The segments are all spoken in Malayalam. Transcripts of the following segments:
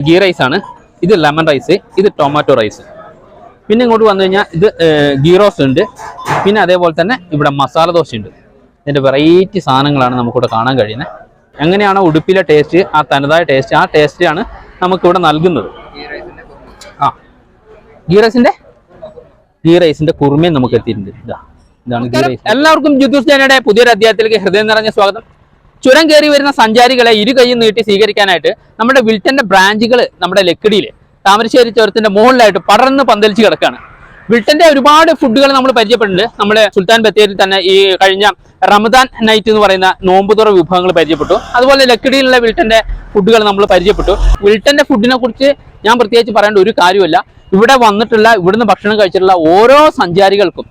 ഗീ റൈസ് ആണ്. ഇത് ലെമൺ റൈസ് ഇത് ടൊമാറ്റോ റൈസ് പിന്നെ ഇങ്ങോട്ട് വന്നു കഴിഞ്ഞാൽ ഇത് ഗീ റോസ്റ്റ് ഉണ്ട്. പിന്നെ അതേപോലെ തന്നെ ഇവിടെ മസാല ദോശ ഉണ്ട്. ഇതിന്റെ വെറൈറ്റി സാധനങ്ങളാണ് നമുക്കിവിടെ കാണാൻ കഴിയുന്നത് എങ്ങനെയാണോ ഉടുപ്പിലെ ടേസ്റ്റ് ആ തനതായ ടേസ്റ്റ് ആ ടേസ്റ്റാണ് നമുക്കിവിടെ നൽകുന്നത്. ആ. ഗീ റൈസിന്റെ ഗീ റൈസിന്റെ കുറുമയും നമുക്ക് എത്തിയിട്ടുണ്ട്. ഇതാ. ഇതാണ് ഗീ റൈസ് എല്ലാവർക്കും ജിദ്ദൂസ് ജനയുടെ പുതിയൊരു അധ്യായത്തിലേക്ക് ഹൃദയം നിറഞ്ഞ സ്വാഗതം. ചുരം കയറി വരുന്ന സഞ്ചാരികളെ ഇരു കൈയും നീട്ടി സ്വീകരിക്കാനായിട്ട് നമ്മുടെ വിൽട്ടന്റെ ബ്രാഞ്ചുകൾ നമ്മുടെ ലക്കിടിയിൽ താമരശ്ശേരി ചുരത്തിന്റെ മുകളിലായിട്ട് പടർന്ന് പന്തലിച്ച് കിടക്കുകയാണ് വിൽട്ടന്റെ ഒരുപാട് ഫുഡുകൾ നമ്മൾ പരിചയപ്പെട്ടിട്ടുണ്ട്. നമ്മുടെ സുൽത്താൻ ബത്തേരിയിൽ തന്നെ ഈ കഴിഞ്ഞ റമദാൻ നൈറ്റ് എന്ന് പറയുന്ന നോമ്പുതുറ വിഭവങ്ങൾ പരിചയപ്പെട്ടു. അതുപോലെ ലക്കിടിയിലുള്ള വിൽട്ടന്റെ ഫുഡുകൾ നമ്മൾ പരിചയപ്പെട്ടു. വിൽട്ടന്റെ ഫുഡിനെ കുറിച്ച് ഞാൻ പ്രത്യേകിച്ച് പറയേണ്ട ഒരു കാര്യമല്ല ഇവിടെ വന്നിട്ടുള്ള ഇവിടുന്ന് ഭക്ഷണം കഴിച്ചിട്ടുള്ള ഓരോ സഞ്ചാരികൾക്കും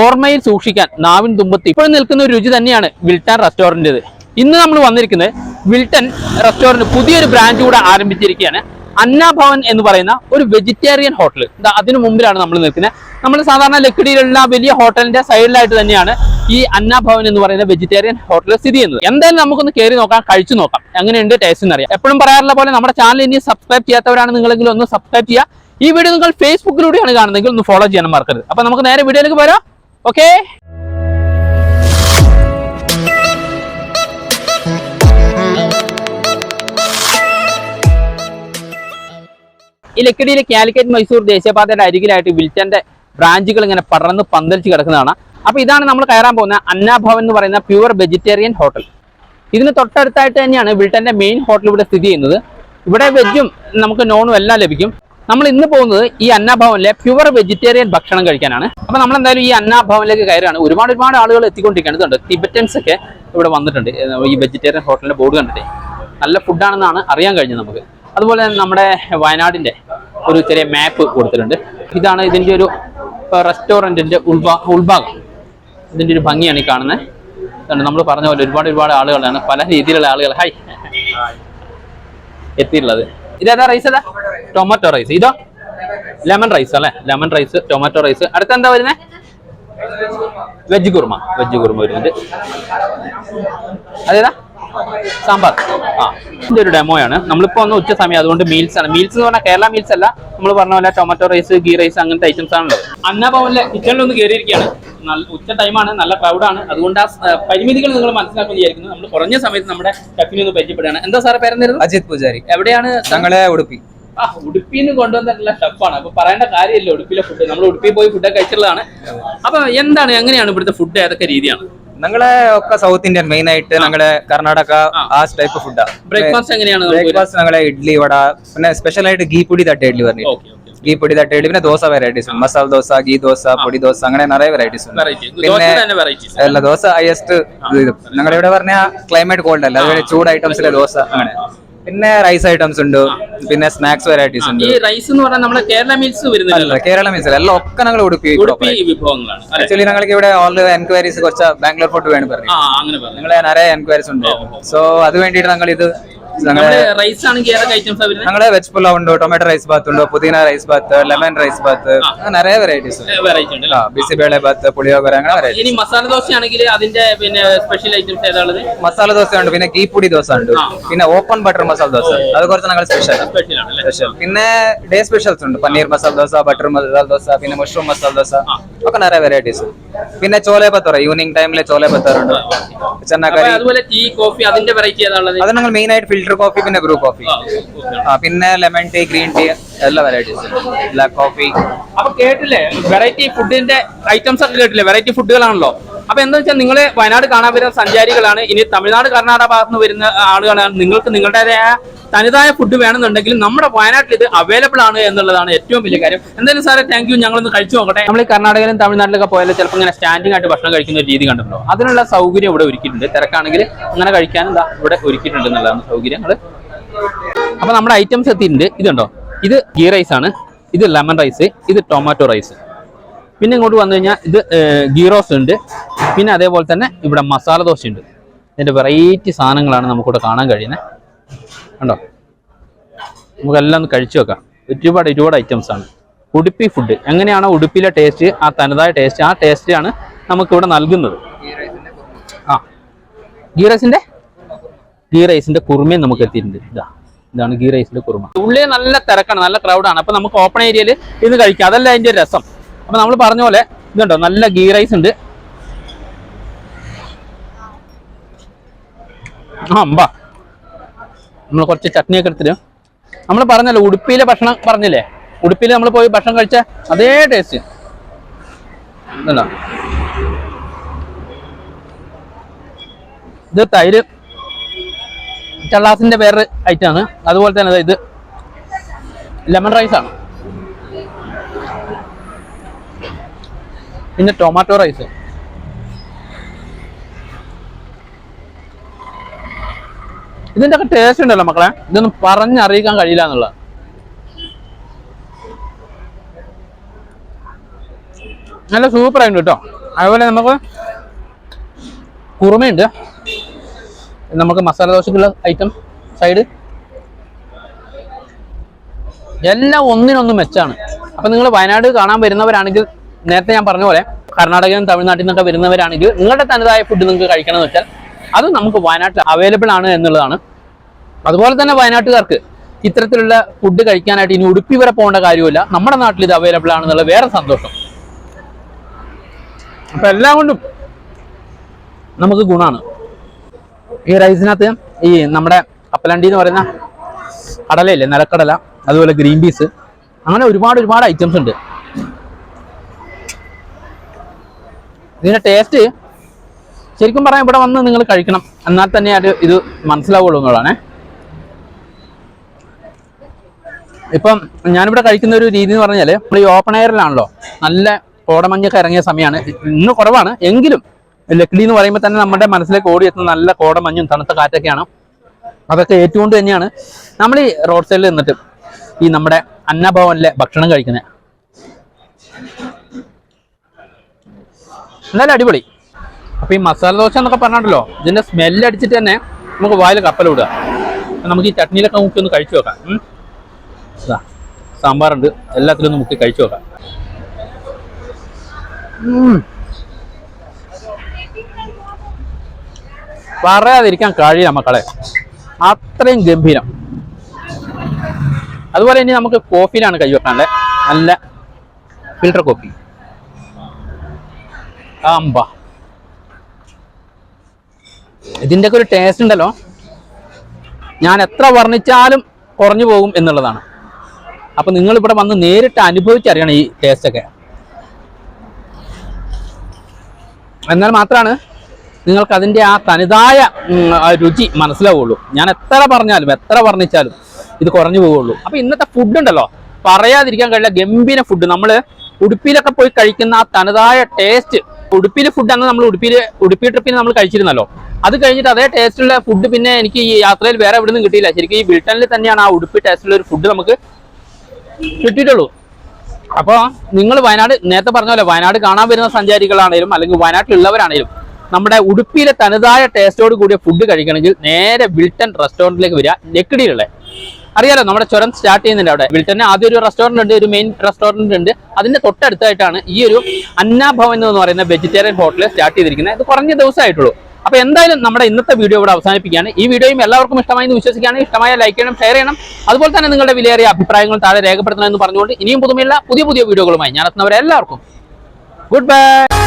ഓർമ്മയിൽ സൂക്ഷിക്കാൻ നാവിൻ തുമ്പത്ത് ഇപ്പോഴും നിൽക്കുന്ന ഒരു രുചി തന്നെയാണ് വിൽട്ടൺ റെസ്റ്റോറന്റേത് ഇന്ന് നമ്മൾ വന്നിരിക്കുന്നത് വിൽട്ടൺ റെസ്റ്റോറന്റ് പുതിയൊരു ബ്രാൻഡ് കൂടെ ആരംഭിച്ചിരിക്കുകയാണ്. അന്ന ഭവൻ എന്ന് പറയുന്ന ഒരു വെജിറ്റേറിയൻ ഹോട്ടൽ. അതിനു മുമ്പിലാണ് നമ്മൾ നിൽക്കുന്നത്. നമ്മൾ സാധാരണ ലക്കിടിയിലുള്ള വലിയ ഹോട്ടലിന്റെ സൈഡിലായിട്ട് തന്നെയാണ് ഈ അന്ന ഭവൻ എന്ന് പറയുന്ന വെജിറ്റേറിയൻ ഹോട്ടൽ സ്ഥിതി ചെയ്യുന്നത്. എന്തായാലും നമുക്കൊന്ന് കയറി നോക്കാം കഴിച്ചു നോക്കാം. എങ്ങനെയുണ്ട് ടേസ്റ്റ് എന്നറിയാം എപ്പോഴും പറയാറുള്ള പോലെ നമ്മുടെ ചാനൽ ഇനി സബ്സ്ക്രൈബ് ചെയ്യാത്തവരാണ് നിങ്ങളെങ്കിലും ഒന്ന് സബ്സ്ക്രൈബ് ചെയ്യുക. ഈ വീഡിയോ നിങ്ങൾ ഫേസ്ബുക്കിലൂടെയാണ് കാണുന്നതെങ്കിൽ ഒന്ന് ഫോളോ ചെയ്യാൻ മറക്കരുത്. അപ്പൊ നമുക്ക് നേരെ വീഡിയോയിലേക്ക് വരാം ഓക്കേ ഈ ലക്കിടിയിലെ കാലിക്കറ്റ് മൈസൂർ ദേശീയപാതയുടെ അരികിലായിട്ട് വിൽറ്റന്റെ ബ്രാഞ്ചുകൾ ഇങ്ങനെ പടർന്ന് പന്തലിച്ച് കിടക്കുന്നതാണ്. അപ്പോൾ ഇതാണ് നമ്മൾ കയറാൻ പോകുന്ന അന്നാഭവൻ എന്ന് പറയുന്ന പ്യുവർ വെജിറ്റേറിയൻ ഹോട്ടൽ. ഇതിന് തൊട്ടടുത്തായിട്ട് തന്നെയാണ് വിൽട്ടന്റെ മെയിൻ ഹോട്ടൽ ഇവിടെ സ്ഥിതി ചെയ്യുന്നത്. ഇവിടെ വെജും നമുക്ക് നോണും എല്ലാം ലഭിക്കും. നമ്മൾ ഇന്ന് പോകുന്നത് ഈ അന്നാഭവനിലെ പ്യുവർ വെജിറ്റേറിയൻ ഭക്ഷണം കഴിക്കാനാണ്. അപ്പോൾ നമ്മൾ എന്തായാലും ഈ അന്നാഭവനിലേക്ക് കയറുകയാണ്. ഒരുപാട് ഒരുപാട് ആളുകൾ എത്തിക്കൊണ്ടിരിക്കുന്നുണ്ട് ടിബറ്റൻസ് ഒക്കെ ഇവിടെ വന്നിട്ടുണ്ട്. ഈ വെജിറ്റേറിയൻ ഹോട്ടലിന്റെ ബോർഡ് കണ്ടിട്ട്. നല്ല ഫുഡാണെന്നാണ് അറിയാൻ കഴിഞ്ഞത് നമുക്ക്. അതുപോലെ നമ്മുടെ വയനാടിന്റെ ഒരു ചെറിയ മാപ്പ് കൊടുത്തിട്ടുണ്ട്. ഇതാണ് ഇതിന്റെ ഒരു റെസ്റ്റോറന്റിന്റെ ഉൾഭാ ഉൾഭാഗം. ഇതിന്റെ ഒരു ഭംഗിയാണ് ഈ കാണുന്നത്. നമ്മൾ പറഞ്ഞ പോലെ ഒരുപാട് ഒരുപാട് ആളുകളാണ്. പല രീതിയിലുള്ള ആളുകൾ. ഹൈ എത്തിയിട്ടുള്ളത്. ഇതേതാ റൈസ് ഏതാ? ടൊമാറ്റോ റൈസ് ഇതോ? ലെമൺ റൈസ് അല്ലേ? ലെമൺ റൈസ് ടൊമാറ്റോ റൈസ് അടുത്ത എന്താ വരുന്നത് വെജ് കുറുമ. വെജ് കുറുമ വരുന്നുണ്ട്. അതേതാ? സാമ്പാർ. ആ. ഇതിന്റെ ഒരു ഡെമോ ആണ് നമ്മളിപ്പോ ഒന്ന് ഉച്ച സമയം അതുകൊണ്ട് മീൽസ് ആണ്. മീൽസ് എന്ന് പറഞ്ഞാൽ കേരള മീൽസ് അല്ല. നമ്മൾ പറഞ്ഞ പോലെ ടൊമാറ്റോ റൈസ് ഗീ റൈസ് അങ്ങനത്തെ ഐറ്റംസ് ആണല്ലോ അന്നഭവനിലെ കിച്ചണിൽ ഒന്ന് കയറിയിരിക്കുകയാണ് നല്ല ഉച്ച ടൈമാണ് നല്ല ക്രൗഡാണ് അതുകൊണ്ട് ആ പരിമിതികൾ നിങ്ങൾ മനസ്സിലാക്കാൻ വിചാരിക്കുന്നു. നമ്മൾ കുറഞ്ഞ സമയത്ത് നമ്മുടെ ഷെഫിനെ ഒന്ന് പരിചയപ്പെടുകയാണ്. എന്താ സാറേ പേരെന്തായിരുന്നു? അജിത് പൂജാരി. എവിടെയാണ്? ഞങ്ങളെ ഉടുപ്പി. ആ ഉടുപ്പിന്ന് കൊണ്ടുവന്നിട്ടുള്ള ഷെഫാണ് അപ്പൊ പറയേണ്ട കാര്യമില്ല. ഉടുപ്പിലെ ഫുഡ് നമ്മൾ ഉടുപ്പിൽ പോയി ഫുഡൊക്കെ കഴിച്ചിട്ടുള്ളതാണ്. അപ്പൊ എന്താണ് എങ്ങനെയാണ് ഇവിടുത്തെ ഫുഡ് ഏതൊക്കെ രീതിയാണ്? ഞങ്ങളെ ഒക്കെ സൗത്ത് ഇന്ത്യൻ മെയിൻ ആയിട്ട് ഞങ്ങളെ കർണാടക ആ. ടൈപ്പ് ഫുഡാ ബ്രേക്ക്ഫാസ്റ്റ് എങ്ങനെയാണ് ബ്രേക്ക്ഫാസ്റ്റ് ഞങ്ങളെ ഇഡ്ലി വട പിന്നെ സ്പെഷ്യൽ ആയിട്ട് ഗീ പൊടി തട്ട ഇഡ്ലി പറഞ്ഞു ഗീ പൊടി തട്ട ഇഡ്ലി പിന്നെ ദോശ വെറൈറ്റീസ് ഉണ്ട്. മസാല ദോശ ഗീ ദോശ പൊടി ദോശ അങ്ങനെ നിറയെ വെറൈറ്റീസ് ഉണ്ട്. പിന്നെ അല്ല? ദോശ ഹയസ്റ്റ് ഞങ്ങളുടെ ഇവിടെ പറഞ്ഞ ക്ലൈമറ്റ് കോൾഡ് അല്ല. അതുപോലെ ചൂട് ഐറ്റംസിലെ ദോശ അങ്ങനെ. പിന്നെ റൈസ് ഐറ്റംസ് ഉണ്ട്. പിന്നെ സ്നാക്സ് വെറൈറ്റീസ് ഉണ്ട്. ഈ റൈസ് എന്ന് പറഞ്ഞാൽ നമ്മുടെ കേരള മീൽസ് വരുന്നില്ല കേരള മീൽസ് അല്ല ഒക്കെ ഞങ്ങൾ ഉടുപ്പി ഉടുപ്പി വിഭവങ്ങളാണ്. ആക്ച്വലി ഞങ്ങൾക്ക് ഇവിടെ ഓൾ എൻക്വയറീസ് കുറച്ച് ബാംഗ്ലൂർ ഫോർട്ട് വേണം പറഞ്ഞു ആ അങ്ങനെ പറഞ്ഞു. നിങ്ങളെ നിറയെ എൻക്വയറീസ് ഉണ്ട്. സോ അത് വേണ്ടിയിട്ട് ഞങ്ങൾ ഇത് റൈസ് ആണെങ്കിൽ ഏതൊക്കെ ഐറ്റംസ് ഞങ്ങളെ വെജ് പുലാവ് ഉണ്ട് ടൊമാറ്റോ റൈസ് ബാത്ത് ഉണ്ട് പുതിന rice bath lemon rice bath നിറയെ വെറൈറ്റീസ് വെറൈറ്റി ഉണ്ട് ബിസി ബേളെ ബാത്ത് പുളിയോഗര അങ്ങനെ ഇനി മസാല ദോശ ആണെങ്കിൽ അതിന്റെ പിന്നെ സ്പെഷ്യൽ ഐറ്റംസ് ഏതാണുള്ളത്? മസാല ദോശ ഉണ്ട് പിന്നെ ഗീ പൊടി ദോശ ഉണ്ട് പിന്നെ ഓപ്പൺ ബട്ടർ മസാല ദോശ. അത് കുറച്ച് ഞങ്ങൾ സ്പെഷ്യൽ സ്പെഷ്യൽ പിന്നെ ഡേ സ്പെഷ്യൽസ് ഉണ്ട് പനീർ മസാല ദോശ ബട്ടർ മസാല ദോശ പിന്നെ മഷ്റൂം മസാല ദോശ. ഒക്കെ നിറയെ വെറൈറ്റീസ് പിന്നെ ചോലെ പത്തോറ ഈവനിങ് ടൈമിൽ ചോലെ പത്തോറുണ്ട് ചെന്നക്കറി അതുപോലെ ടീ കോഫി അതിന്റെ വെറൈറ്റി ഏതാണുള്ളത് അത് ഞങ്ങൾ മെയിൻ ആയിട്ട് ഫിൽറ്റർ കോഫി പിന്നെ ബ്രൂ കോഫി ആ പിന്നെ ലെമൺ ടീ ഗ്രീൻ ടീ എല്ലാ വെറൈറ്റീസ് ബ്ലാക്ക് കോഫി അപ്പൊ കേട്ടില്ലേ? വെറൈറ്റി ഫുഡിന്റെ ഐറ്റംസ് ഒക്കെ കേട്ടില്ലേ? വെറൈറ്റി ഫുഡുകളാണല്ലോ അപ്പൊ എന്താ വെച്ചാൽ നിങ്ങളെ വയനാട് കാണാൻ വരുന്ന സഞ്ചാരികളാണ്. ഇനി തമിഴ്നാട് കർണാടക ഭാഗത്ത് നിന്ന് വരുന്ന ആളുകളാണ്. നിങ്ങൾക്ക് നിങ്ങളുടേതായ തനതായ ഫുഡ് വേണമെന്നുണ്ടെങ്കിൽ നമ്മുടെ വയനാട്ടിൽ ഇത് അവൈലബിൾ ആണ് എന്നുള്ളതാണ് ഏറ്റവും വലിയ കാര്യം. എന്തായാലും സാറേ താങ്ക് യു ഞങ്ങളൊന്ന് കഴിച്ചു നോക്കട്ടെ. നമ്മൾ കർണാടകയിലും തമിഴ്നാട്ടിലൊക്കെ പോയാൽ ചിലപ്പോൾ ഇങ്ങനെ സ്റ്റാൻഡിംഗ് ആയിട്ട് ഭക്ഷണം കഴിക്കുന്ന ഒരു രീതി കണ്ടിട്ടുണ്ടോ? അതിനുള്ള സൗകര്യം ഇവിടെ ഒരുക്കിയിട്ടുണ്ട്. തിരക്കാണെങ്കിൽ അങ്ങനെ കഴിക്കാൻ എന്താ ഇവിടെ ഒരുക്കിയിട്ടുണ്ട് എന്നുള്ളതാണ് സൗകര്യങ്ങൾ അപ്പൊ നമ്മുടെ ഐറ്റംസ് എത്തിയിട്ടുണ്ട്. ഇതുണ്ടോ? ഇത് ഗീ റൈസ് ആണ്. ഇത് ലെമൺ റൈസ് ഇത് ടൊമാറ്റോ റൈസ് പിന്നെ ഇങ്ങോട്ട് വന്നു കഴിഞ്ഞാൽ ഇത് ഗീറോസ് ഉണ്ട്. പിന്നെ അതേപോലെ തന്നെ ഇവിടെ മസാല ദോശ ഉണ്ട്. ഇതിന്റെ വെറൈറ്റി സാധനങ്ങളാണ് നമുക്കിവിടെ കാണാൻ കഴിയുന്നത്. കണ്ടോ? നമുക്കെല്ലാം ഒന്ന് കഴിച്ചു വെക്കാം ഒരുപാട് ഒരുപാട് ഐറ്റംസ് ആണ്. ഉടുപ്പി ഫുഡ് എങ്ങനെയാണോ ഉടുപ്പിയിലെ ടേസ്റ്റ് ആ തനതായ ടേസ്റ്റ് ആ ടേസ്റ്റാണ് നമുക്കിവിടെ നൽകുന്നത്. ആ. ഗീ റൈസിന്റെ ഗീ റൈസിന്റെ കുറുമയും നമുക്ക് എത്തിയിട്ടുണ്ട്. ഇതാ. ഇതാണ് ഗീ റൈസിന്റെ കുറുമ. ഉള്ളിൽ നല്ല തിരക്കാണ് നല്ല ക്രൗഡാണ് അപ്പോൾ നമുക്ക് ഓപ്പൺ ഏരിയയിൽ ഇന്ന് കഴിക്കാം. അതല്ല അതിന്റെ രസം. അപ്പൊ നമ്മൾ പറഞ്ഞ പോലെ ഇതുണ്ടോ? നല്ല ഗീ റൈസ് ഉണ്ട്. ആ അമ്പാ. നമ്മൾ കുറച്ച് ചട്നിയൊക്കെ എടുത്തിട്ട് നമ്മൾ പറഞ്ഞല്ലോ ഉടുപ്പിയിലെ ഭക്ഷണം പറഞ്ഞില്ലേ? ഉടുപ്പിയിൽ നമ്മൾ പോയി ഭക്ഷണം കഴിച്ച അതേ ടേസ്റ്റ് ഇതുണ്ടോ? ഇത് തൈര് ചള്ളാസിന്റെ വേറെ ഐറ്റമാണ് അതുപോലെ തന്നെ ഇത് ലെമൺ റൈസ് പിന്നെ ടൊമാറ്റോ റൈസ് ഇതിന്റെ ഒക്കെ ടേസ്റ്റ് ഉണ്ടല്ലോ മക്കളെ. ഇതൊന്നും പറഞ്ഞറിയിക്കാൻ കഴിയില്ല എന്നുള്ളത്. നല്ല സൂപ്പർ ആയിട്ട് കേട്ടോ അതുപോലെ നമുക്ക് കുറുമയുണ്ട്. നമുക്ക് മസാല ദോശക്കുള്ള ഐറ്റം സൈഡ് എല്ലാം ഒന്നിനൊന്നും മെച്ചാണ്. അപ്പൊ നിങ്ങൾ വയനാട് കാണാൻ വരുന്നവരാണെങ്കിൽ നേരത്തെ ഞാൻ പറഞ്ഞ പോലെ കർണാടകയും തമിഴ്നാട്ടിൽ നിന്നൊക്കെ വരുന്നവരാണെങ്കിൽ നിങ്ങളുടെ തനതായ ഫുഡ് നിങ്ങൾക്ക് കഴിക്കണം എന്ന് വെച്ചാൽ അത് നമുക്ക് വയനാട്ടിൽ അവൈലബിൾ ആണ് എന്നുള്ളതാണ്. അതുപോലെ തന്നെ വയനാട്ടുകാർക്ക് ഇത്തരത്തിലുള്ള ഫുഡ് കഴിക്കാനായിട്ട് ഇനി ഉടുപ്പി വരെ പോകേണ്ട കാര്യമില്ല നമ്മുടെ നാട്ടിൽ ഇത് അവൈലബിൾ ആണെന്നുള്ള വേറെ സന്തോഷം. അപ്പൊ എല്ലാം കൊണ്ടും നമുക്ക് ഗുണമാണ്. ഈ റൈസിനകത്ത് ഈ നമ്മുടെ കപ്പലണ്ടി എന്ന് പറയുന്ന കടലയില്ലേ നിലക്കടല അതുപോലെ ഗ്രീൻ പീസ് അങ്ങനെ ഒരുപാട് ഒരുപാട് ഐറ്റംസ് ഉണ്ട്. ഇതിന്റെ ടേസ്റ്റ് ശരിക്കും പറയാൻ ഇവിടെ വന്ന് നിങ്ങൾ കഴിക്കണം. എന്നാൽ തന്നെ അത് ഇത് മനസ്സിലാവുള്ളൂ എന്നുള്ളതാണേ ഇപ്പം ഞാനിവിടെ കഴിക്കുന്ന ഒരു രീതി എന്ന് പറഞ്ഞാൽ നമ്മൾ ഈ ഓപ്പൺ എയറിലാണല്ലോ നല്ല കോടമഞ്ഞൊക്കെ ഇറങ്ങിയ സമയമാണ് ഇന്ന് കുറവാണ്. എങ്കിലും ലക്കിടി എന്ന് പറയുമ്പോൾ തന്നെ നമ്മുടെ മനസ്സിലേക്ക് ഓടിയെത്തുന്ന നല്ല കോടമഞ്ഞും തണുത്ത കാറ്റൊക്കെയാണ്. അതൊക്കെ ഏറ്റുകൊണ്ട് തന്നെയാണ് നമ്മൾ ഈ റോഡ് സൈഡിൽ നിന്നിട്ട് ഈ നമ്മുടെ അന്നഭവനിലെ ഭക്ഷണം കഴിക്കുന്നത്. എന്നാലും അടിപൊളി. അപ്പോൾ ഈ മസാല ദോശ എന്നൊക്കെ പറഞ്ഞാണ്ടല്ലോ ഇതിന്റെ സ്മെല്ല് അടിച്ചിട്ട് തന്നെ നമുക്ക് വായിൽ കപ്പൽ വിടുക നമുക്ക് ഈ ചട്നിയിലൊക്കെ മുക്കി ഒന്ന് കഴിച്ചു നോക്കാം. സാമ്പാറുണ്ട്. എല്ലാത്തിലും ഒന്ന് മുക്കി കഴിച്ചു നോക്കാം. പറയാതിരിക്കാൻ കഴിയില്ല മക്കളെ. അത്രയും ഗംഭീരം. അതുപോലെ ഇനി നമുക്ക് കോഫിയിലാണ് കൈ വെക്കാനുള്ളത് നല്ല ഫിൽട്ടർ കോഫി ആമ്പ ഇതിന്റെ ഒക്കെ ഒരു ടേസ്റ്റ് ഉണ്ടല്ലോ. ഞാൻ എത്ര വർണിച്ചാലും കുറഞ്ഞു പോകും എന്നുള്ളതാണ്. അപ്പൊ നിങ്ങൾ ഇവിടെ വന്ന് നേരിട്ട് അനുഭവിച്ചറിയണം ഈ ടേസ്റ്റ് ഒക്കെ. എന്നാൽ മാത്രമാണ് നിങ്ങൾക്ക് അതിന്റെ ആ തനിതായ രുചി മനസ്സിലാവുള്ളൂ. ഞാൻ എത്ര പറഞ്ഞാലും എത്ര വർണിച്ചാലും ഇത് കുറഞ്ഞു പോവുള്ളൂ അപ്പൊ ഇന്നത്തെ ഫുഡ് ഉണ്ടല്ലോ. പറയാതിരിക്കാൻ കഴിയില്ല ഗംഭീര ഫുഡ് നമ്മൾ ഉടുപ്പിയിലൊക്കെ പോയി കഴിക്കുന്ന ആ തനതായ ടേസ്റ്റ് ഉടുപ്പിയിലെ ഫുഡ് അന്ന് നമ്മൾ ഉടുപ്പിയിൽ ഉടുപ്പി ട്രിപ്പിന് നമ്മൾ കഴിച്ചിരുന്നല്ലോ. അത് കഴിഞ്ഞിട്ട് അതേ ടേസ്റ്റുള്ള ഫുഡ് പിന്നെ എനിക്ക് ഈ യാത്രയിൽ വേറെ എവിടെ നിന്നും കിട്ടിയില്ല. ശരിക്കും ഈ ബിൽട്ടണിൽ തന്നെയാണ് ആ ഉടുപ്പി ടേസ്റ്റുള്ള ഒരു ഫുഡ് നമുക്ക് കിട്ടിയിട്ടുള്ളൂ. അപ്പോൾ നിങ്ങൾ വയനാട് നേരത്തെ പറഞ്ഞ പോലെ വയനാട് കാണാൻ വരുന്ന സഞ്ചാരികളാണേലും അല്ലെങ്കിൽ വയനാട്ടിലുള്ളവരാണേലും നമ്മുടെ ഉടുപ്പിയിലെ തനതായ ടേസ്റ്റോട് കൂടിയ ഫുഡ് കഴിക്കണമെങ്കിൽ നേരെ ബിൽട്ടൺ റെസ്റ്റോറന്റിലേക്ക് വരിക. നെക്കിടിയിലുള്ള അറിയാലോ നമ്മുടെ ചുരം സ്റ്റാർട്ട് ചെയ്യുന്നുണ്ട് അവിടെ. വിൽട്ടന് ആദ്യം ഒരു റെസ്റ്റോറന്റ് ഉണ്ട് ഒരു മെയിൻ റെസ്റ്റോറന്റ് ഉണ്ട്. അതിന്റെ തൊട്ടടുത്തായിട്ടാണ് ഈ ഒരു അന്നാഭവൻ എന്ന് പറയുന്ന വെജിറ്റേറിയൻ ഹോട്ടൽ സ്റ്റാർട്ട് ചെയ്തിരിക്കുന്നത്. ഇത് കുറഞ്ഞ ദിവസമായിട്ടുള്ളൂ. അപ്പൊ എന്തായാലും നമ്മുടെ ഇന്നത്തെ വീഡിയോ ഇവിടെ അവസാനിപ്പിക്കുകയാണ്. ഈ വീഡിയോയും എല്ലാവർക്കും ഇഷ്ടമായി എന്ന് ഇഷ്ടമായ ലൈക്ക് ചെയ്യണം ഷെയർ ചെയ്യണം. അതുപോലെ തന്നെ നിങ്ങളുടെ വിലയേറിയ അഭിപ്രായങ്ങൾ താഴെ രേഖപ്പെടുത്തണം എന്ന് പറഞ്ഞുകൊണ്ട് ഇനിയും പുതുമയുള്ള പുതിയ പുതിയ വീഡിയോകളുമായി ഞാൻ എത്തുന്നവരെ എല്ലാവർക്കും ഗുഡ് ബൈ